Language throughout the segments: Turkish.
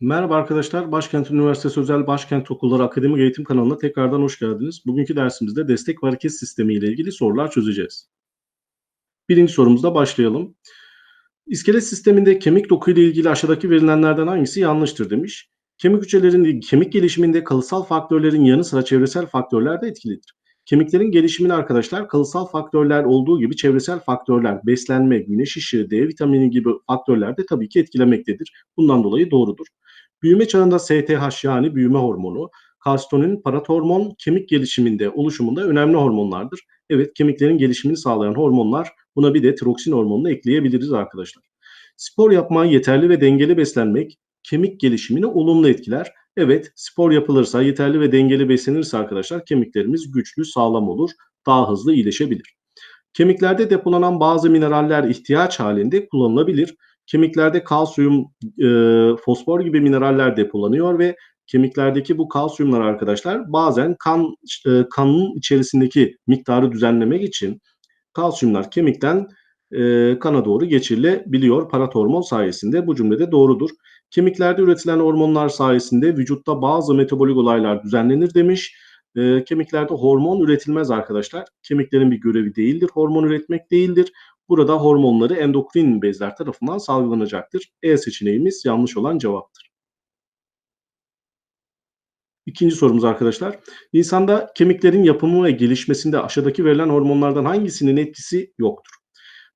Merhaba arkadaşlar, Başkent Üniversitesi Özel Başkent Okulları Akademik Eğitim kanalına tekrardan hoş geldiniz. Bugünkü dersimizde destek ve hareket sistemi ile ilgili sorular çözeceğiz. Birinci sorumuzda başlayalım. İskelet sisteminde kemik doku ile ilgili aşağıdaki verilenlerden hangisi yanlıştır demiş. Kemik hücrelerin kemik gelişiminde kalıtsal faktörlerin yanı sıra çevresel faktörler de etkilidir. Kemiklerin gelişimini arkadaşlar kalıtsal faktörler olduğu gibi çevresel faktörler, beslenme, güneş ışığı, D vitamini gibi faktörler de tabii ki etkilemektedir. Bundan dolayı doğrudur. Büyüme çağında STH yani büyüme hormonu, kalsitonin, paratormon kemik gelişiminde, oluşumunda önemli hormonlardır. Evet kemiklerin gelişimini sağlayan hormonlar buna bir de tiroksin hormonunu ekleyebiliriz arkadaşlar. Spor yapmayı yeterli ve dengeli beslenmek kemik gelişimini olumlu etkiler. Evet spor yapılırsa yeterli ve dengeli beslenirse arkadaşlar kemiklerimiz güçlü sağlam olur daha hızlı iyileşebilir. Kemiklerde depolanan bazı mineraller ihtiyaç halinde kullanılabilir. Kemiklerde kalsiyum, e, fosfor gibi mineraller depolanıyor ve kemiklerdeki bu kalsiyumlar arkadaşlar bazen kan e, kanın içerisindeki miktarı düzenlemek için kalsiyumlar kemikten e, kana doğru geçirilebiliyor paratormon sayesinde. Bu cümlede doğrudur. Kemiklerde üretilen hormonlar sayesinde vücutta bazı metabolik olaylar düzenlenir demiş. E, kemiklerde hormon üretilmez arkadaşlar. Kemiklerin bir görevi değildir. Hormon üretmek değildir. Burada hormonları endokrin bezler tarafından salgılanacaktır. E seçeneğimiz yanlış olan cevaptır. İkinci sorumuz arkadaşlar. İnsanda kemiklerin yapımı ve gelişmesinde aşağıdaki verilen hormonlardan hangisinin etkisi yoktur?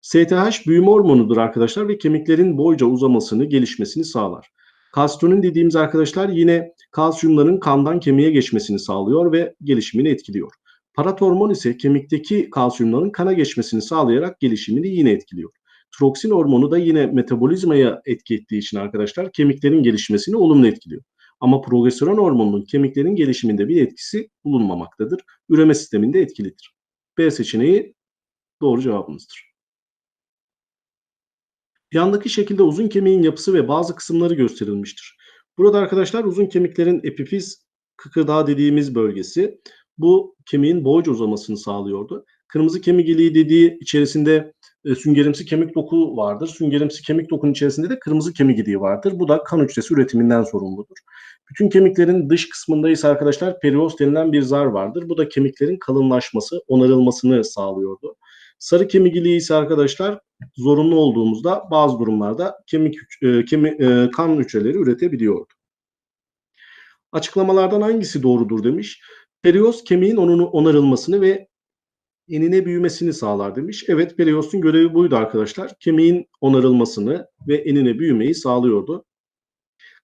STH büyüme hormonudur arkadaşlar ve kemiklerin boyca uzamasını, gelişmesini sağlar. Kalsitonin dediğimiz arkadaşlar yine kalsiyumların kandan kemiğe geçmesini sağlıyor ve gelişimini etkiliyor. Paratormon ise kemikteki kalsiyumların kana geçmesini sağlayarak gelişimini yine etkiliyor. Troksin hormonu da yine metabolizmaya etki ettiği için arkadaşlar kemiklerin gelişmesini olumlu etkiliyor. Ama progesteron hormonunun kemiklerin gelişiminde bir etkisi bulunmamaktadır. Üreme sisteminde etkilidir. B seçeneği doğru cevabımızdır. Yandaki şekilde uzun kemiğin yapısı ve bazı kısımları gösterilmiştir. Burada arkadaşlar uzun kemiklerin epifiz kıkırdağı dediğimiz bölgesi bu kemiğin boyca uzamasını sağlıyordu. Kırmızı kemik iliği dediği içerisinde e, süngerimsi kemik doku vardır. Süngerimsi kemik dokunun içerisinde de kırmızı kemik iliği vardır. Bu da kan hücresi üretiminden sorumludur. Bütün kemiklerin dış kısmında ise arkadaşlar periost denilen bir zar vardır. Bu da kemiklerin kalınlaşması, onarılmasını sağlıyordu. Sarı kemik iliği ise arkadaşlar zorunlu olduğumuzda bazı durumlarda kemik, e, kemik e, kan hücreleri üretebiliyordu. Açıklamalardan hangisi doğrudur demiş. Periost kemiğin onun onarılmasını ve enine büyümesini sağlar demiş. Evet periostun görevi buydu arkadaşlar. Kemiğin onarılmasını ve enine büyümeyi sağlıyordu.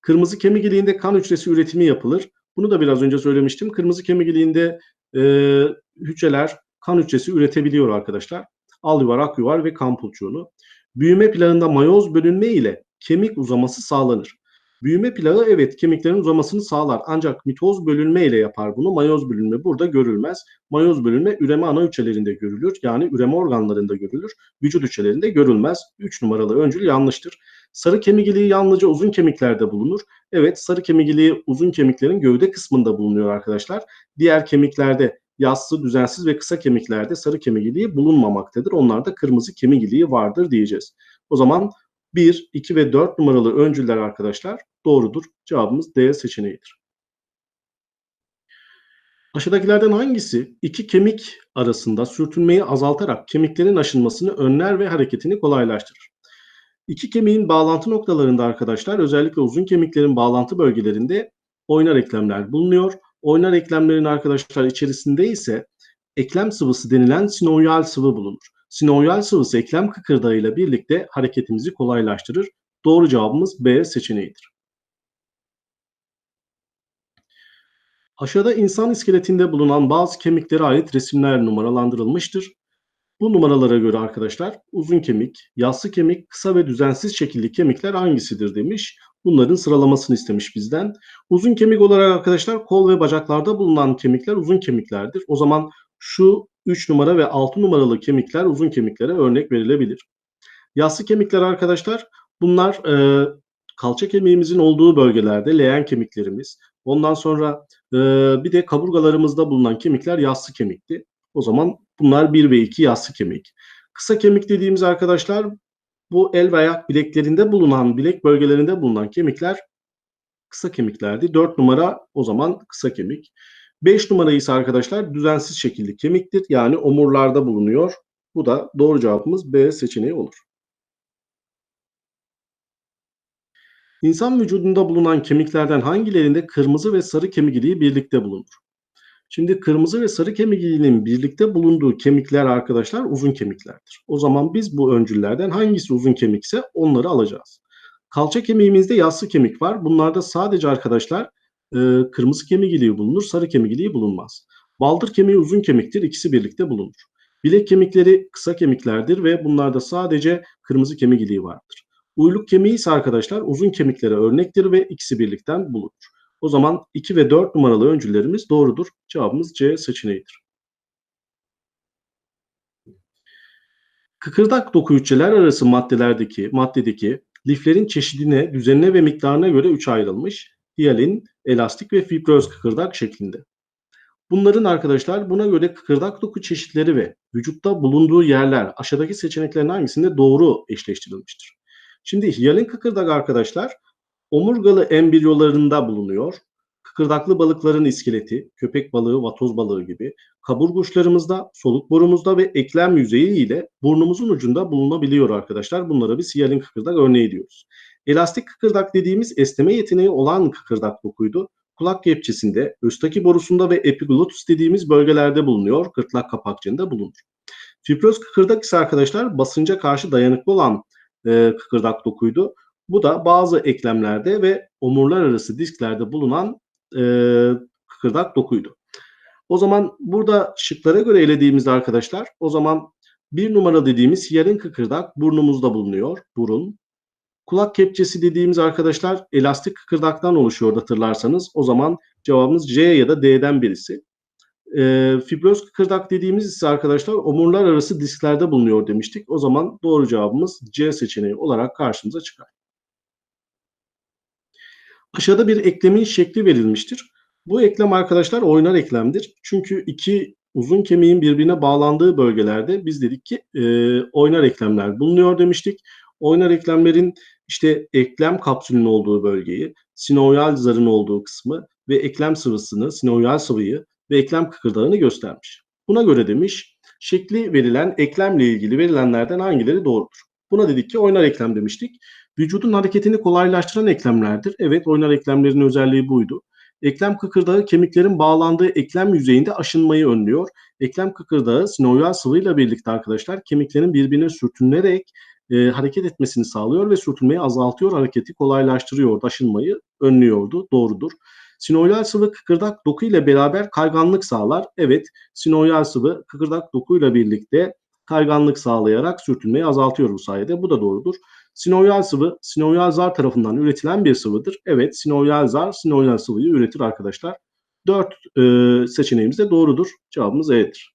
Kırmızı kemik iliğinde kan hücresi üretimi yapılır. Bunu da biraz önce söylemiştim. Kırmızı kemik iliğinde e, hücreler kan hücresi üretebiliyor arkadaşlar. Al yuvar, ak yuvar ve kan pulçuğunu. Büyüme plağında mayoz bölünme ile kemik uzaması sağlanır. Büyüme plağı evet kemiklerin uzamasını sağlar ancak mitoz bölünme ile yapar bunu. Mayoz bölünme burada görülmez. Mayoz bölünme üreme ana hücrelerinde görülür. Yani üreme organlarında görülür. Vücut hücrelerinde görülmez. 3 numaralı öncül yanlıştır. Sarı kemik iliği yalnızca uzun kemiklerde bulunur. Evet sarı kemik iliği uzun kemiklerin gövde kısmında bulunuyor arkadaşlar. Diğer kemiklerde yassı, düzensiz ve kısa kemiklerde sarı kemik iliği bulunmamaktadır. Onlarda kırmızı kemik iliği vardır diyeceğiz. O zaman 1, 2 ve 4 numaralı öncüller arkadaşlar doğrudur. Cevabımız D seçeneğidir. Aşağıdakilerden hangisi iki kemik arasında sürtünmeyi azaltarak kemiklerin aşınmasını önler ve hareketini kolaylaştırır? İki kemiğin bağlantı noktalarında arkadaşlar özellikle uzun kemiklerin bağlantı bölgelerinde oynar eklemler bulunuyor. Oynar eklemlerin arkadaşlar içerisinde ise eklem sıvısı denilen sinovyal sıvı bulunur. Sinovyal sıvısı eklem kıkırdağıyla birlikte hareketimizi kolaylaştırır. Doğru cevabımız B seçeneğidir. Aşağıda insan iskeletinde bulunan bazı kemiklere ait resimler numaralandırılmıştır. Bu numaralara göre arkadaşlar uzun kemik, yassı kemik, kısa ve düzensiz şekilli kemikler hangisidir demiş. Bunların sıralamasını istemiş bizden. Uzun kemik olarak arkadaşlar kol ve bacaklarda bulunan kemikler uzun kemiklerdir. O zaman şu 3 numara ve 6 numaralı kemikler uzun kemiklere örnek verilebilir. Yassı kemikler arkadaşlar bunlar e, kalça kemiğimizin olduğu bölgelerde leğen kemiklerimiz. Ondan sonra e, bir de kaburgalarımızda bulunan kemikler yassı kemikti. O zaman bunlar 1 ve 2 yassı kemik. Kısa kemik dediğimiz arkadaşlar bu el ve ayak bileklerinde bulunan, bilek bölgelerinde bulunan kemikler kısa kemiklerdi. 4 numara o zaman kısa kemik. 5 numara ise arkadaşlar düzensiz şekilli kemiktir. Yani omurlarda bulunuyor. Bu da doğru cevabımız B seçeneği olur. İnsan vücudunda bulunan kemiklerden hangilerinde kırmızı ve sarı kemik iliği birlikte bulunur? Şimdi kırmızı ve sarı kemik iliğinin birlikte bulunduğu kemikler arkadaşlar uzun kemiklerdir. O zaman biz bu öncüllerden hangisi uzun kemikse onları alacağız. Kalça kemiğimizde yassı kemik var. Bunlarda sadece arkadaşlar e, kırmızı kemik iliği bulunur, sarı kemik iliği bulunmaz. Baldır kemiği uzun kemiktir, ikisi birlikte bulunur. Bilek kemikleri kısa kemiklerdir ve bunlarda sadece kırmızı kemik iliği vardır. Uyluk kemiği ise arkadaşlar uzun kemiklere örnektir ve ikisi birlikten bulunur. O zaman 2 ve 4 numaralı öncüllerimiz doğrudur. Cevabımız C seçeneğidir. Kıkırdak doku hücreler arası maddelerdeki maddedeki liflerin çeşidine, düzenine ve miktarına göre 3 ayrılmış. Hiyalin, elastik ve fibroz kıkırdak şeklinde. Bunların arkadaşlar buna göre kıkırdak doku çeşitleri ve vücutta bulunduğu yerler aşağıdaki seçeneklerin hangisinde doğru eşleştirilmiştir? Şimdi hiyalin kıkırdak arkadaşlar omurgalı embriyolarında bulunuyor. Kıkırdaklı balıkların iskeleti, köpek balığı, vatoz balığı gibi kaburguşlarımızda, soluk borumuzda ve eklem yüzeyi ile burnumuzun ucunda bulunabiliyor arkadaşlar. Bunlara biz hiyalin kıkırdak örneği diyoruz. Elastik kıkırdak dediğimiz esneme yeteneği olan kıkırdak dokuydu. Kulak kepçesinde, östaki borusunda ve epiglotus dediğimiz bölgelerde bulunuyor. Gırtlak kapakçığında bulunur. Fibroz kıkırdak ise arkadaşlar basınca karşı dayanıklı olan e, kıkırdak dokuydu. Bu da bazı eklemlerde ve omurlar arası disklerde bulunan e, kıkırdak dokuydu. O zaman burada şıklara göre elediğimizde arkadaşlar o zaman bir numara dediğimiz yarın kıkırdak burnumuzda bulunuyor. Burun. Kulak kepçesi dediğimiz arkadaşlar elastik kıkırdaktan oluşuyor hatırlarsanız. O zaman cevabımız C ya da D'den birisi. E, fibroz kıkırdak dediğimiz ise arkadaşlar omurlar arası disklerde bulunuyor demiştik. O zaman doğru cevabımız C seçeneği olarak karşımıza çıkar. Aşağıda bir eklemin şekli verilmiştir. Bu eklem arkadaşlar oynar eklemdir. Çünkü iki uzun kemiğin birbirine bağlandığı bölgelerde biz dedik ki e, oynar eklemler bulunuyor demiştik. Oynar eklemlerin işte eklem kapsülünün olduğu bölgeyi, sinovial zarın olduğu kısmı ve eklem sıvısını, sinovial sıvıyı ve eklem kıkırdağını göstermiş. Buna göre demiş, şekli verilen eklemle ilgili verilenlerden hangileri doğrudur? Buna dedik ki oynar eklem demiştik. Vücudun hareketini kolaylaştıran eklemlerdir. Evet oynar eklemlerin özelliği buydu. Eklem kıkırdağı kemiklerin bağlandığı eklem yüzeyinde aşınmayı önlüyor. Eklem kıkırdağı sinovial sıvıyla birlikte arkadaşlar kemiklerin birbirine sürtünerek e, hareket etmesini sağlıyor ve sürtünmeyi azaltıyor, hareketi kolaylaştırıyor, aşınmayı önlüyordu. Doğrudur. Sinovial sıvı kıkırdak doku ile beraber kayganlık sağlar. Evet, sinovial sıvı kıkırdak doku ile birlikte kayganlık sağlayarak sürtünmeyi azaltıyor bu sayede. Bu da doğrudur. Sinovial sıvı, sinovial zar tarafından üretilen bir sıvıdır. Evet, sinovial zar sinovial sıvıyı üretir arkadaşlar. Dört e, seçeneğimiz de doğrudur. Cevabımız E'dir.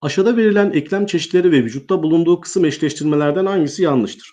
Aşağıda verilen eklem çeşitleri ve vücutta bulunduğu kısım eşleştirmelerden hangisi yanlıştır?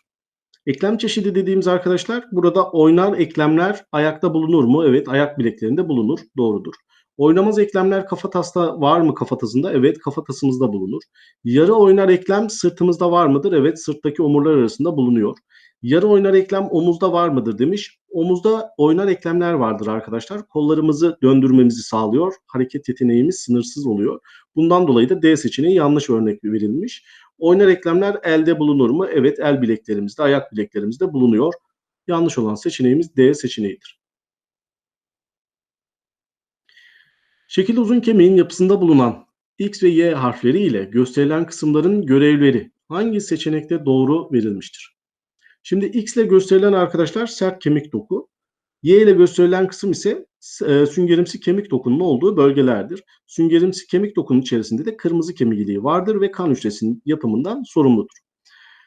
Eklem çeşidi dediğimiz arkadaşlar burada oynar eklemler ayakta bulunur mu? Evet ayak bileklerinde bulunur. Doğrudur. Oynamaz eklemler kafatasda var mı kafatasında? Evet kafatasımızda bulunur. Yarı oynar eklem sırtımızda var mıdır? Evet sırttaki omurlar arasında bulunuyor. Yarı oynar eklem omuzda var mıdır demiş. Omuzda oynar eklemler vardır arkadaşlar. Kollarımızı döndürmemizi sağlıyor. Hareket yeteneğimiz sınırsız oluyor. Bundan dolayı da D seçeneği yanlış örnek verilmiş. Oynar eklemler elde bulunur mu? Evet el bileklerimizde, ayak bileklerimizde bulunuyor. Yanlış olan seçeneğimiz D seçeneğidir. Şekil uzun kemiğin yapısında bulunan X ve Y harfleri ile gösterilen kısımların görevleri hangi seçenekte doğru verilmiştir? Şimdi X ile gösterilen arkadaşlar sert kemik doku. Y ile gösterilen kısım ise e, süngerimsi kemik dokunun olduğu bölgelerdir. Süngerimsi kemik dokunun içerisinde de kırmızı kemik iliği vardır ve kan hücresinin yapımından sorumludur.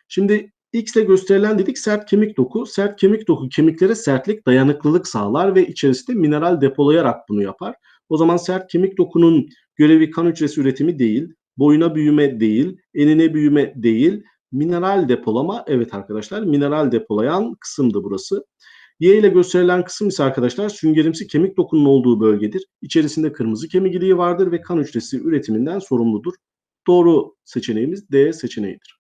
Şimdi X ile gösterilen dedik sert kemik doku. Sert kemik doku kemiklere sertlik, dayanıklılık sağlar ve içerisinde mineral depolayarak bunu yapar. O zaman sert kemik dokunun görevi kan hücresi üretimi değil, boyuna büyüme değil, enine büyüme değil, mineral depolama. Evet arkadaşlar mineral depolayan kısımdı burası. Y ile gösterilen kısım ise arkadaşlar süngerimsi kemik dokunun olduğu bölgedir. İçerisinde kırmızı kemik iliği vardır ve kan hücresi üretiminden sorumludur. Doğru seçeneğimiz D seçeneğidir.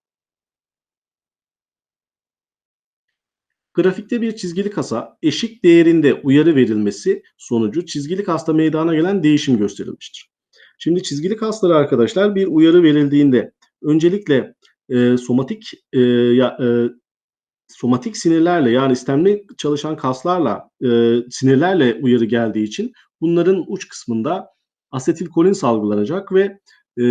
Grafikte bir çizgili kasa eşik değerinde uyarı verilmesi sonucu çizgili kasta meydana gelen değişim gösterilmiştir. Şimdi çizgili kaslara arkadaşlar bir uyarı verildiğinde öncelikle e, somatik e, ya, e, somatik sinirlerle yani istemli çalışan kaslarla e, sinirlerle uyarı geldiği için bunların uç kısmında asetilkolin salgılanacak ve e,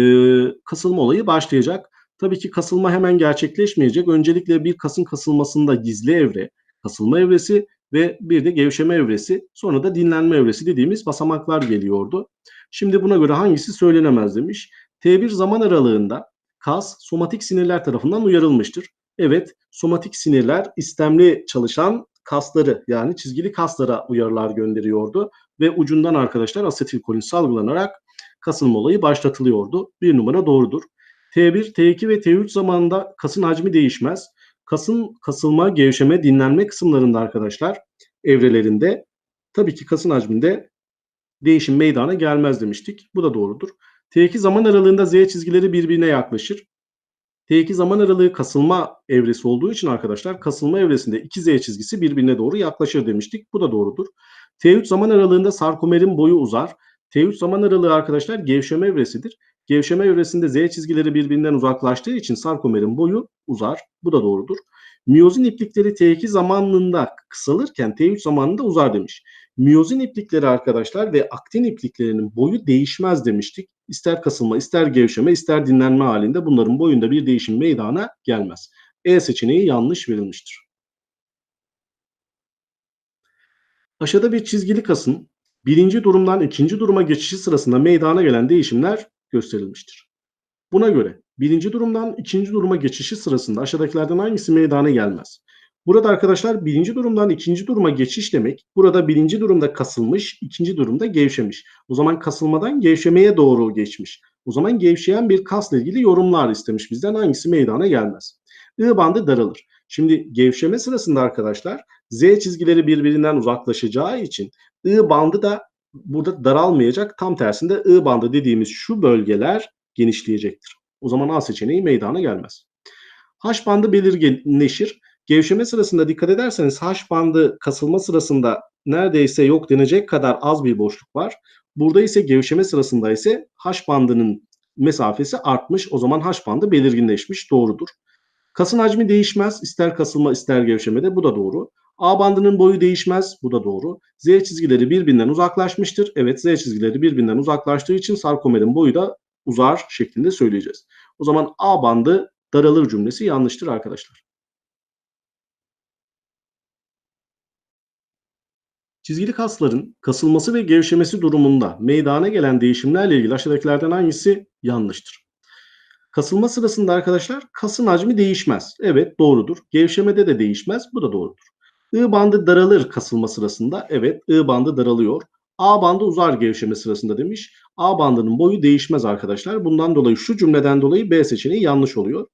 kasılma olayı başlayacak. Tabii ki kasılma hemen gerçekleşmeyecek. Öncelikle bir kasın kasılmasında gizli evre, kasılma evresi ve bir de gevşeme evresi, sonra da dinlenme evresi dediğimiz basamaklar geliyordu. Şimdi buna göre hangisi söylenemez demiş. T1 zaman aralığında kas somatik sinirler tarafından uyarılmıştır. Evet, somatik sinirler istemli çalışan kasları yani çizgili kaslara uyarılar gönderiyordu ve ucundan arkadaşlar asetilkolin salgılanarak kasılma olayı başlatılıyordu. Bir numara doğrudur. T1, T2 ve T3 zamanında kasın hacmi değişmez. Kasın kasılma, gevşeme, dinlenme kısımlarında arkadaşlar evrelerinde tabii ki kasın hacminde değişim meydana gelmez demiştik. Bu da doğrudur. T2 zaman aralığında Z çizgileri birbirine yaklaşır. T2 zaman aralığı kasılma evresi olduğu için arkadaşlar kasılma evresinde iki Z çizgisi birbirine doğru yaklaşır demiştik. Bu da doğrudur. T3 zaman aralığında sarkomerin boyu uzar. T3 zaman aralığı arkadaşlar gevşeme evresidir. Gevşeme evresinde Z çizgileri birbirinden uzaklaştığı için sarkomerin boyu uzar. Bu da doğrudur. Miyozin iplikleri T2 zamanında kısalırken T3 zamanında uzar demiş. Miyozin iplikleri arkadaşlar ve aktin ipliklerinin boyu değişmez demiştik. İster kasılma, ister gevşeme, ister dinlenme halinde bunların boyunda bir değişim meydana gelmez. E seçeneği yanlış verilmiştir. Aşağıda bir çizgili kasın birinci durumdan ikinci duruma geçişi sırasında meydana gelen değişimler gösterilmiştir. Buna göre birinci durumdan ikinci duruma geçişi sırasında aşağıdakilerden hangisi meydana gelmez? Burada arkadaşlar birinci durumdan ikinci duruma geçiş demek. Burada birinci durumda kasılmış, ikinci durumda gevşemiş. O zaman kasılmadan gevşemeye doğru geçmiş. O zaman gevşeyen bir kasla ilgili yorumlar istemiş bizden hangisi meydana gelmez. I bandı daralır. Şimdi gevşeme sırasında arkadaşlar Z çizgileri birbirinden uzaklaşacağı için I bandı da burada daralmayacak. Tam tersinde I bandı dediğimiz şu bölgeler genişleyecektir. O zaman A seçeneği meydana gelmez. H bandı belirginleşir. Gevşeme sırasında dikkat ederseniz H bandı kasılma sırasında neredeyse yok denecek kadar az bir boşluk var. Burada ise gevşeme sırasında ise H bandının mesafesi artmış. O zaman H bandı belirginleşmiş. Doğrudur. Kasın hacmi değişmez. ister kasılma ister gevşemede. Bu da doğru. A bandının boyu değişmez. Bu da doğru. Z çizgileri birbirinden uzaklaşmıştır. Evet Z çizgileri birbirinden uzaklaştığı için sarkomerin boyu da uzar şeklinde söyleyeceğiz. O zaman A bandı daralır cümlesi yanlıştır arkadaşlar. Çizgili kasların kasılması ve gevşemesi durumunda meydana gelen değişimlerle ilgili aşağıdakilerden hangisi yanlıştır? Kasılma sırasında arkadaşlar kasın hacmi değişmez. Evet doğrudur. Gevşemede de değişmez. Bu da doğrudur. I bandı daralır kasılma sırasında. Evet I bandı daralıyor. A bandı uzar gevşeme sırasında demiş. A bandının boyu değişmez arkadaşlar. Bundan dolayı şu cümleden dolayı B seçeneği yanlış oluyor.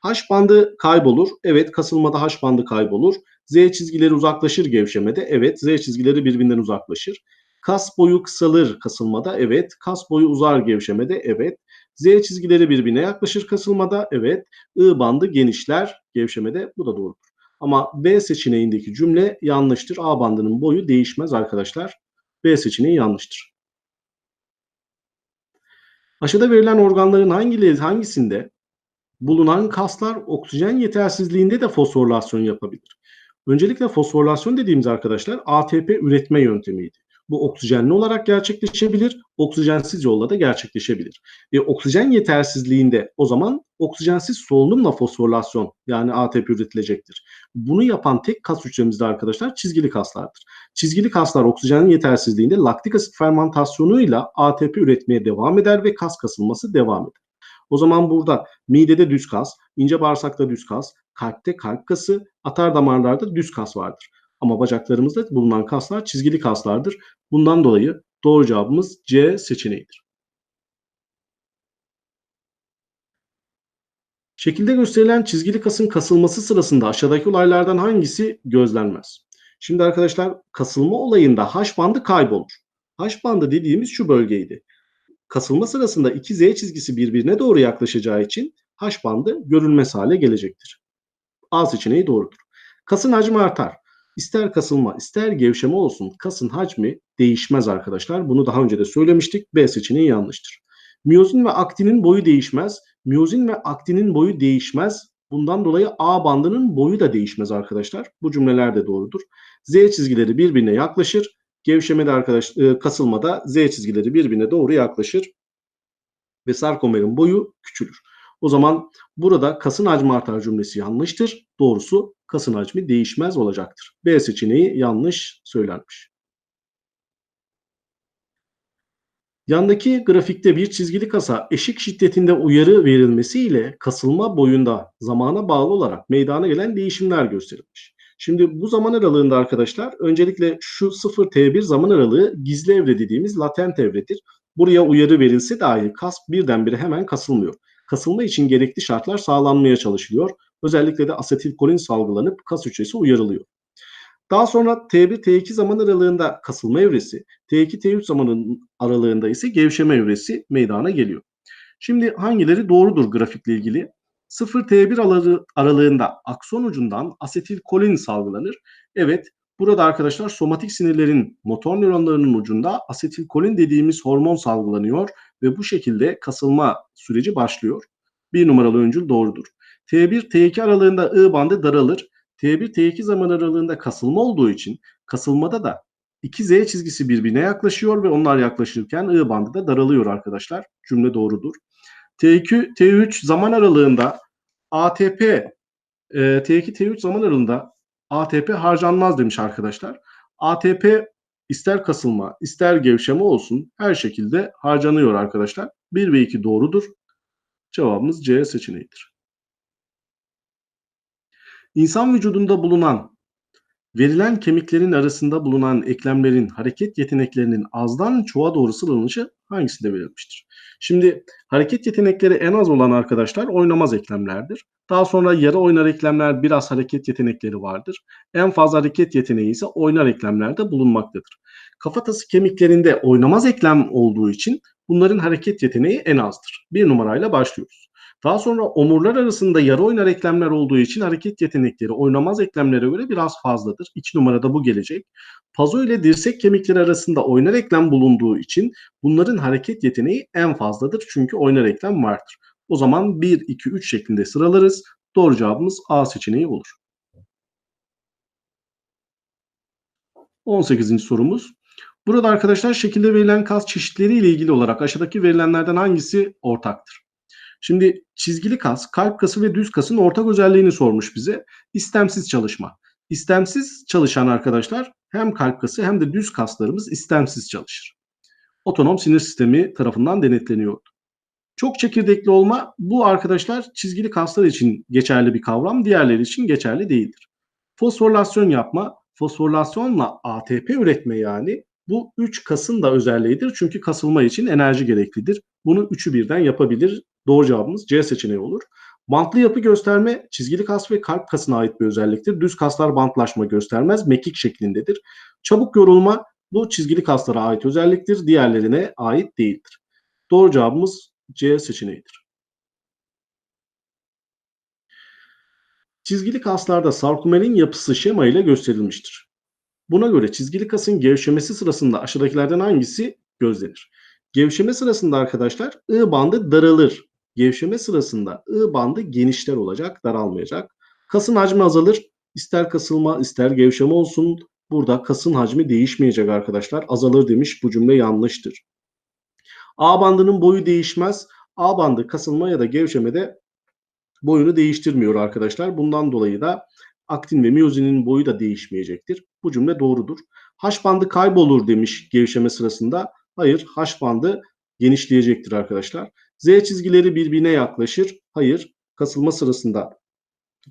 H bandı kaybolur. Evet kasılmada H bandı kaybolur. Z çizgileri uzaklaşır gevşemede. Evet Z çizgileri birbirinden uzaklaşır. Kas boyu kısalır kasılmada. Evet. Kas boyu uzar gevşemede. Evet. Z çizgileri birbirine yaklaşır kasılmada. Evet. I bandı genişler gevşemede. Bu da doğrudur. Ama B seçeneğindeki cümle yanlıştır. A bandının boyu değişmez arkadaşlar. B seçeneği yanlıştır. Aşağıda verilen organların hangileri, hangisinde bulunan kaslar oksijen yetersizliğinde de fosforilasyon yapabilir? Öncelikle fosforilasyon dediğimiz arkadaşlar ATP üretme yöntemiydi. Bu oksijenli olarak gerçekleşebilir, oksijensiz yolla da gerçekleşebilir. E, oksijen yetersizliğinde o zaman oksijensiz solunumla fosforilasyon yani ATP üretilecektir. Bunu yapan tek kas hücremizde arkadaşlar çizgili kaslardır. Çizgili kaslar oksijen yetersizliğinde laktik asit fermentasyonuyla ATP üretmeye devam eder ve kas kasılması devam eder. O zaman burada midede düz kas, ince bağırsakta düz kas, kalpte kalp kası, atar damarlarda düz kas vardır. Ama bacaklarımızda bulunan kaslar çizgili kaslardır. Bundan dolayı doğru cevabımız C seçeneğidir. Şekilde gösterilen çizgili kasın kasılması sırasında aşağıdaki olaylardan hangisi gözlenmez? Şimdi arkadaşlar kasılma olayında H bandı kaybolur. H bandı dediğimiz şu bölgeydi. Kasılma sırasında iki Z çizgisi birbirine doğru yaklaşacağı için H bandı görünmez hale gelecektir. A seçeneği doğrudur. Kasın hacmi artar. İster kasılma, ister gevşeme olsun kasın hacmi değişmez arkadaşlar. Bunu daha önce de söylemiştik. B seçeneği yanlıştır. Miyozin ve aktinin boyu değişmez. Miyozin ve aktinin boyu değişmez. Bundan dolayı A bandının boyu da değişmez arkadaşlar. Bu cümleler de doğrudur. Z çizgileri birbirine yaklaşır. Gevşemede arkadaş e, kasılmada Z çizgileri birbirine doğru yaklaşır ve sarkomerin boyu küçülür. O zaman burada kasın hacmi artar cümlesi yanlıştır. Doğrusu kasın hacmi değişmez olacaktır. B seçeneği yanlış söylenmiş. Yandaki grafikte bir çizgili kasa eşik şiddetinde uyarı verilmesiyle kasılma boyunda zamana bağlı olarak meydana gelen değişimler gösterilmiş. Şimdi bu zaman aralığında arkadaşlar öncelikle şu 0T1 zaman aralığı gizli evre dediğimiz latent evredir. Buraya uyarı verilse dahi kas birdenbire hemen kasılmıyor. Kasılma için gerekli şartlar sağlanmaya çalışılıyor. Özellikle de asetilkolin salgılanıp kas hücresi uyarılıyor. Daha sonra T1, T2 zaman aralığında kasılma evresi, T2, T3 zamanın aralığında ise gevşeme evresi meydana geliyor. Şimdi hangileri doğrudur grafikle ilgili? 0T1 aralığında akson ucundan asetilkolin salgılanır. Evet, burada arkadaşlar somatik sinirlerin motor nöronlarının ucunda asetilkolin dediğimiz hormon salgılanıyor ve bu şekilde kasılma süreci başlıyor. Bir numaralı öncül doğrudur. T1, T2 aralığında I bandı daralır. T1, T2 zaman aralığında kasılma olduğu için kasılmada da iki Z çizgisi birbirine yaklaşıyor ve onlar yaklaşırken I bandı da daralıyor arkadaşlar. Cümle doğrudur. T2, T3 zaman aralığında ATP, e, T2, T3 zaman aralığında ATP harcanmaz demiş arkadaşlar. ATP ister kasılma, ister gevşeme olsun her şekilde harcanıyor arkadaşlar. 1 ve 2 doğrudur. Cevabımız C seçeneğidir. İnsan vücudunda bulunan verilen kemiklerin arasında bulunan eklemlerin hareket yeteneklerinin azdan çoğa doğru sıralanışı hangisinde verilmiştir? Şimdi hareket yetenekleri en az olan arkadaşlar oynamaz eklemlerdir. Daha sonra yarı oynar eklemler biraz hareket yetenekleri vardır. En fazla hareket yeteneği ise oynar eklemlerde bulunmaktadır. Kafatası kemiklerinde oynamaz eklem olduğu için bunların hareket yeteneği en azdır. Bir numarayla başlıyoruz. Daha sonra omurlar arasında yarı oynar eklemler olduğu için hareket yetenekleri oynamaz eklemlere göre biraz fazladır. İki numarada bu gelecek. Pazo ile dirsek kemikleri arasında oynar eklem bulunduğu için bunların hareket yeteneği en fazladır. Çünkü oynar eklem vardır. O zaman 1, 2, 3 şeklinde sıralarız. Doğru cevabımız A seçeneği olur. 18. sorumuz. Burada arkadaşlar şekilde verilen kas çeşitleri ile ilgili olarak aşağıdaki verilenlerden hangisi ortaktır? Şimdi çizgili kas, kalp kası ve düz kasın ortak özelliğini sormuş bize. İstemsiz çalışma. İstemsiz çalışan arkadaşlar hem kalp kası hem de düz kaslarımız istemsiz çalışır. Otonom sinir sistemi tarafından denetleniyordu. Çok çekirdekli olma bu arkadaşlar çizgili kaslar için geçerli bir kavram, diğerleri için geçerli değildir. Fosforilasyon yapma, fosforilasyonla ATP üretme yani bu üç kasın da özelliğidir. Çünkü kasılma için enerji gereklidir. Bunu üçü birden yapabilir. Doğru cevabımız C seçeneği olur. Bantlı yapı gösterme çizgili kas ve kalp kasına ait bir özelliktir. Düz kaslar bantlaşma göstermez, mekik şeklindedir. Çabuk yorulma bu çizgili kaslara ait özelliktir, diğerlerine ait değildir. Doğru cevabımız C seçeneğidir. Çizgili kaslarda sarkomerin yapısı şema ile gösterilmiştir. Buna göre çizgili kasın gevşemesi sırasında aşağıdakilerden hangisi gözlenir? Gevşeme sırasında arkadaşlar I bandı daralır. Gevşeme sırasında I bandı genişler olacak, daralmayacak. Kasın hacmi azalır. İster kasılma, ister gevşeme olsun. Burada kasın hacmi değişmeyecek arkadaşlar. Azalır demiş. Bu cümle yanlıştır. A bandının boyu değişmez. A bandı kasılma ya da gevşemede boyunu değiştirmiyor arkadaşlar. Bundan dolayı da aktin ve miyozinin boyu da değişmeyecektir. Bu cümle doğrudur. H bandı kaybolur demiş gevşeme sırasında. Hayır, H bandı genişleyecektir arkadaşlar. Z çizgileri birbirine yaklaşır. Hayır, kasılma sırasında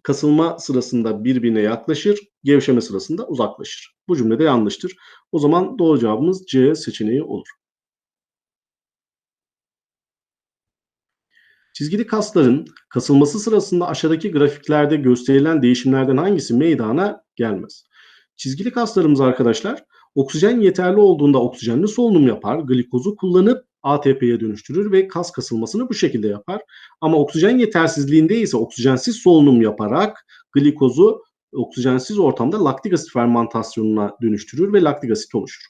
kasılma sırasında birbirine yaklaşır, gevşeme sırasında uzaklaşır. Bu cümlede yanlıştır. O zaman doğru cevabımız C seçeneği olur. Çizgili kasların kasılması sırasında aşağıdaki grafiklerde gösterilen değişimlerden hangisi meydana gelmez? Çizgili kaslarımız arkadaşlar oksijen yeterli olduğunda oksijenli solunum yapar, glikozu kullanıp ATP'ye dönüştürür ve kas kasılmasını bu şekilde yapar. Ama oksijen yetersizliğinde ise oksijensiz solunum yaparak glikozu oksijensiz ortamda laktik asit fermentasyonuna dönüştürür ve laktik asit oluşur.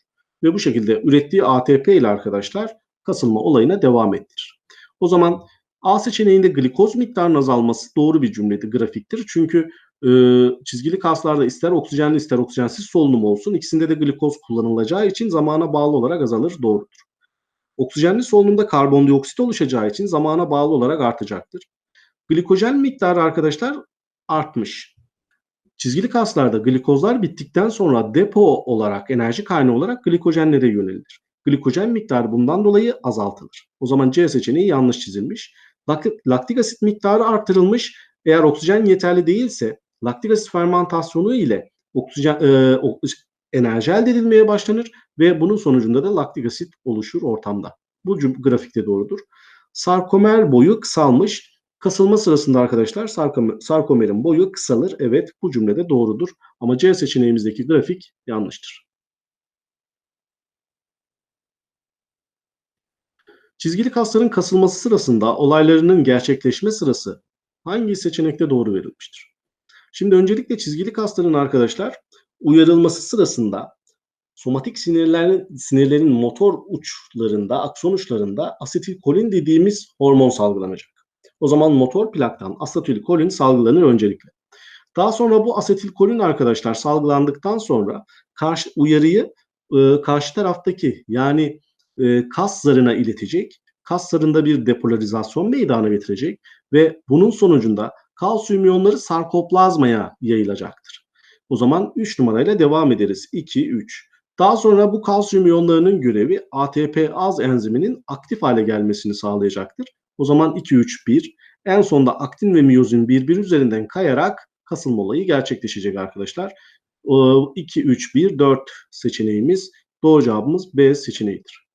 Ve bu şekilde ürettiği ATP ile arkadaşlar kasılma olayına devam ettirir. O zaman A seçeneğinde glikoz miktarının azalması doğru bir cümledi, grafiktir. Çünkü e, çizgili kaslarda ister oksijenli ister oksijensiz solunum olsun ikisinde de glikoz kullanılacağı için zamana bağlı olarak azalır, doğrudur. Oksijenli solunumda karbondioksit oluşacağı için zamana bağlı olarak artacaktır. Glikojen miktarı arkadaşlar artmış. Çizgili kaslarda glikozlar bittikten sonra depo olarak, enerji kaynağı olarak glikojenlere yönelilir. Glikojen miktarı bundan dolayı azaltılır. O zaman C seçeneği yanlış çizilmiş. Laktik asit miktarı artırılmış. Eğer oksijen yeterli değilse laktik asit fermentasyonu ile oksijen e, enerji elde edilmeye başlanır ve bunun sonucunda da laktik asit oluşur ortamda. Bu grafikte doğrudur. Sarkomer boyu kısalmış. Kasılma sırasında arkadaşlar sarkomer, sarkomerin boyu kısalır. Evet bu cümlede doğrudur. Ama C seçeneğimizdeki grafik yanlıştır. Çizgili kasların kasılması sırasında olaylarının gerçekleşme sırası hangi seçenekte doğru verilmiştir? Şimdi öncelikle çizgili kasların arkadaşlar uyarılması sırasında somatik sinirlerin, sinirlerin motor uçlarında, akson uçlarında asetilkolin dediğimiz hormon salgılanacak. O zaman motor plaktan asetilkolin salgılanır öncelikle. Daha sonra bu asetilkolin arkadaşlar salgılandıktan sonra karşı uyarıyı e, karşı taraftaki yani e, kas zarına iletecek. Kas zarında bir depolarizasyon meydana getirecek ve bunun sonucunda kalsiyum iyonları sarkoplazmaya yayılacaktır. O zaman 3 numarayla devam ederiz. 2, 3. Daha sonra bu kalsiyum iyonlarının görevi ATP az enziminin aktif hale gelmesini sağlayacaktır. O zaman 2, 3, 1. En sonunda aktin ve miyozin birbiri üzerinden kayarak kasılma olayı gerçekleşecek arkadaşlar. 2, 3, 1, 4 seçeneğimiz doğru cevabımız B seçeneğidir.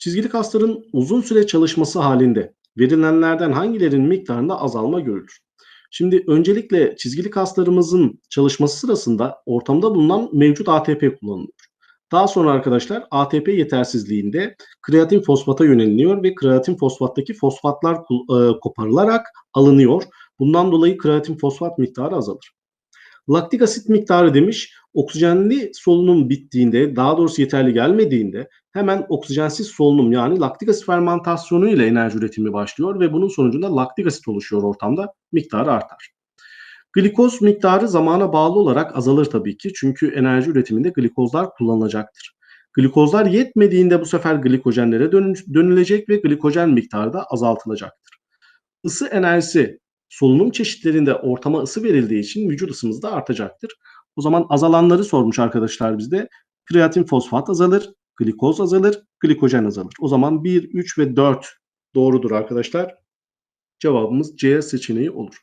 Çizgili kasların uzun süre çalışması halinde verilenlerden hangilerinin miktarında azalma görülür? Şimdi öncelikle çizgili kaslarımızın çalışması sırasında ortamda bulunan mevcut ATP kullanılıyor. Daha sonra arkadaşlar ATP yetersizliğinde kreatin fosfata yöneliniyor ve kreatin fosfattaki fosfatlar e, koparılarak alınıyor. Bundan dolayı kreatin fosfat miktarı azalır. Laktik asit miktarı demiş oksijenli solunum bittiğinde daha doğrusu yeterli gelmediğinde hemen oksijensiz solunum yani laktik asit fermentasyonu ile enerji üretimi başlıyor ve bunun sonucunda laktik asit oluşuyor ortamda miktarı artar. Glikoz miktarı zamana bağlı olarak azalır tabii ki çünkü enerji üretiminde glikozlar kullanılacaktır. Glikozlar yetmediğinde bu sefer glikojenlere dönülecek ve glikojen miktarı da azaltılacaktır. Isı enerjisi solunum çeşitlerinde ortama ısı verildiği için vücut ısımız da artacaktır. O zaman azalanları sormuş arkadaşlar bizde. Kreatin fosfat azalır, glikoz azalır, glikojen azalır. O zaman 1, 3 ve 4 doğrudur arkadaşlar. Cevabımız C seçeneği olur.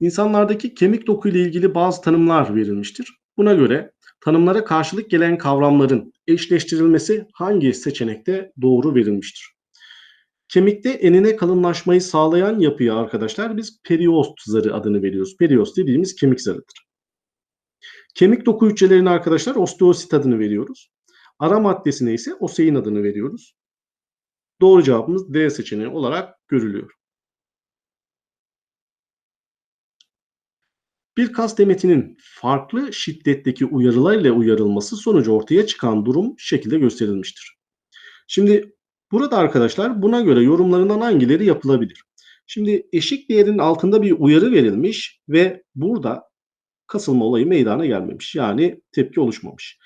İnsanlardaki kemik doku ile ilgili bazı tanımlar verilmiştir. Buna göre tanımlara karşılık gelen kavramların eşleştirilmesi hangi seçenekte doğru verilmiştir? Kemikte enine kalınlaşmayı sağlayan yapıya arkadaşlar biz periost zarı adını veriyoruz. Periost dediğimiz kemik zarıdır. Kemik doku hücrelerine arkadaşlar osteosit adını veriyoruz. Ara maddesine ise osein adını veriyoruz. Doğru cevabımız D seçeneği olarak görülüyor. Bir kas demetinin farklı şiddetteki uyarılarla uyarılması sonucu ortaya çıkan durum şekilde gösterilmiştir. Şimdi burada arkadaşlar buna göre yorumlarından hangileri yapılabilir? Şimdi eşik değerinin altında bir uyarı verilmiş ve burada kasılma olayı meydana gelmemiş. Yani tepki oluşmamış.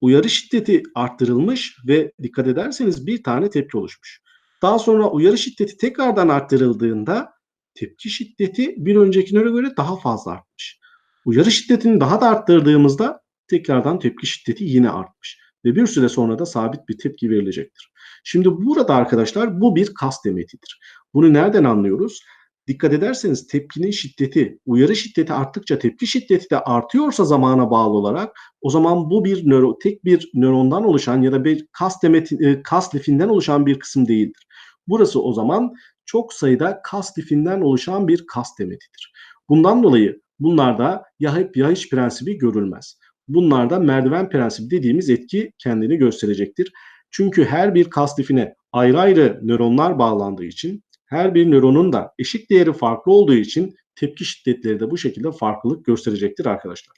Uyarı şiddeti arttırılmış ve dikkat ederseniz bir tane tepki oluşmuş. Daha sonra uyarı şiddeti tekrardan arttırıldığında tepki şiddeti bir öncekine göre daha fazla artmış. Uyarı şiddetini daha da arttırdığımızda tekrardan tepki şiddeti yine artmış. Ve bir süre sonra da sabit bir tepki verilecektir. Şimdi burada arkadaşlar bu bir kas demetidir. Bunu nereden anlıyoruz? Dikkat ederseniz tepkinin şiddeti, uyarı şiddeti arttıkça tepki şiddeti de artıyorsa zamana bağlı olarak o zaman bu bir nöro, tek bir nörondan oluşan ya da bir kas, demeti, e, kas lifinden oluşan bir kısım değildir. Burası o zaman çok sayıda kas lifinden oluşan bir kas demetidir. Bundan dolayı bunlarda ya hep ya hiç prensibi görülmez. Bunlarda merdiven prensibi dediğimiz etki kendini gösterecektir. Çünkü her bir kas lifine ayrı ayrı nöronlar bağlandığı için her bir nöronun da eşik değeri farklı olduğu için tepki şiddetleri de bu şekilde farklılık gösterecektir arkadaşlar.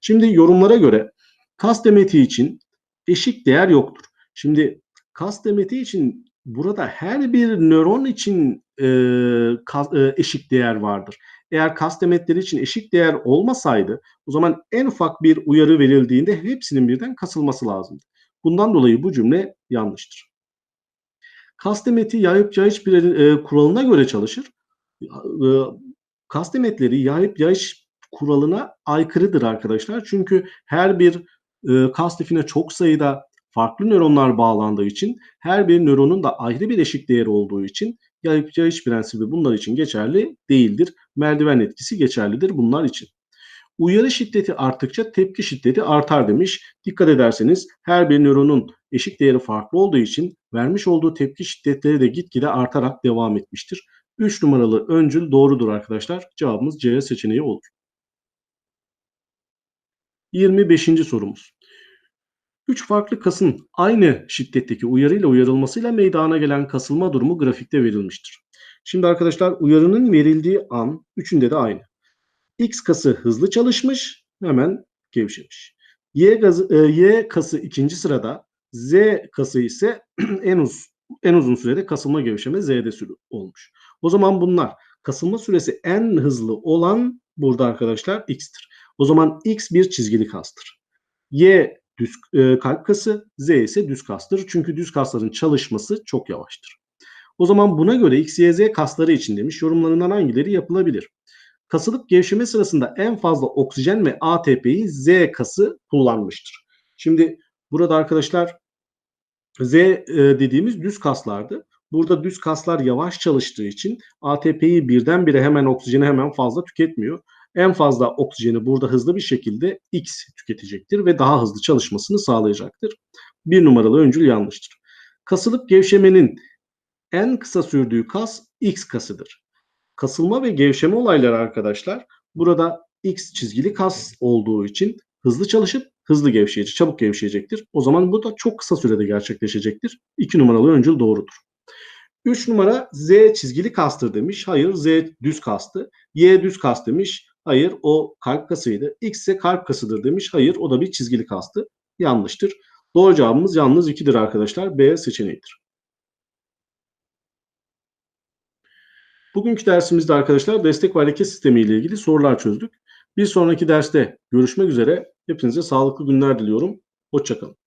Şimdi yorumlara göre kas demeti için eşik değer yoktur. Şimdi kas demeti için burada her bir nöron için e, kas, e, eşik değer vardır. Eğer kas demetleri için eşik değer olmasaydı o zaman en ufak bir uyarı verildiğinde hepsinin birden kasılması lazımdı. Bundan dolayı bu cümle yanlıştır. Kas demeti yayıp yayış bir e, kuralına göre çalışır. E, kas demetleri yayıp yayış kuralına aykırıdır arkadaşlar. Çünkü her bir e, kas lifine çok sayıda farklı nöronlar bağlandığı için her bir nöronun da ayrı bir eşik değeri olduğu için yayıp yayış prensibi bunlar için geçerli değildir. Merdiven etkisi geçerlidir bunlar için. Uyarı şiddeti arttıkça tepki şiddeti artar demiş. Dikkat ederseniz her bir nöronun eşik değeri farklı olduğu için vermiş olduğu tepki şiddetleri de gitgide artarak devam etmiştir. 3 numaralı öncül doğrudur arkadaşlar. Cevabımız C seçeneği olur. 25. sorumuz. Üç farklı kasın aynı şiddetteki uyarıyla uyarılmasıyla meydana gelen kasılma durumu grafikte verilmiştir. Şimdi arkadaşlar uyarının verildiği an üçünde de aynı. X kası hızlı çalışmış, hemen gevşemiş. Y, gazı, e, y kası ikinci sırada, Z kası ise en uz en uzun sürede kasılma gevşeme Z'de sürü olmuş. O zaman bunlar kasılma süresi en hızlı olan burada arkadaşlar X'tir. O zaman X bir çizgili kastır. Y düz e, kalp kası, Z ise düz kastır. Çünkü düz kasların çalışması çok yavaştır. O zaman buna göre X, Y, Z kasları için demiş yorumlarından hangileri yapılabilir? Kasılıp gevşeme sırasında en fazla oksijen ve ATP'yi Z kası kullanmıştır. Şimdi burada arkadaşlar Z e, dediğimiz düz kaslardı. Burada düz kaslar yavaş çalıştığı için ATP'yi birdenbire hemen oksijeni hemen fazla tüketmiyor. En fazla oksijeni burada hızlı bir şekilde X tüketecektir ve daha hızlı çalışmasını sağlayacaktır. Bir numaralı öncül yanlıştır. Kasılıp gevşemenin en kısa sürdüğü kas X kasıdır. Kasılma ve gevşeme olayları arkadaşlar burada X çizgili kas olduğu için hızlı çalışıp hızlı gevşeyecek, çabuk gevşeyecektir. O zaman bu da çok kısa sürede gerçekleşecektir. 2 numaralı öncül doğrudur. 3 numara Z çizgili kastır demiş. Hayır Z düz kastı. Y düz kas demiş. Hayır o kalp kasıydı. X ise kalp kasıdır demiş. Hayır o da bir çizgili kastı. Yanlıştır. Doğru cevabımız yalnız 2'dir arkadaşlar. B seçeneğidir. Bugünkü dersimizde arkadaşlar destek ve hareket sistemi ile ilgili sorular çözdük. Bir sonraki derste görüşmek üzere. Hepinize sağlıklı günler diliyorum. Hoşçakalın.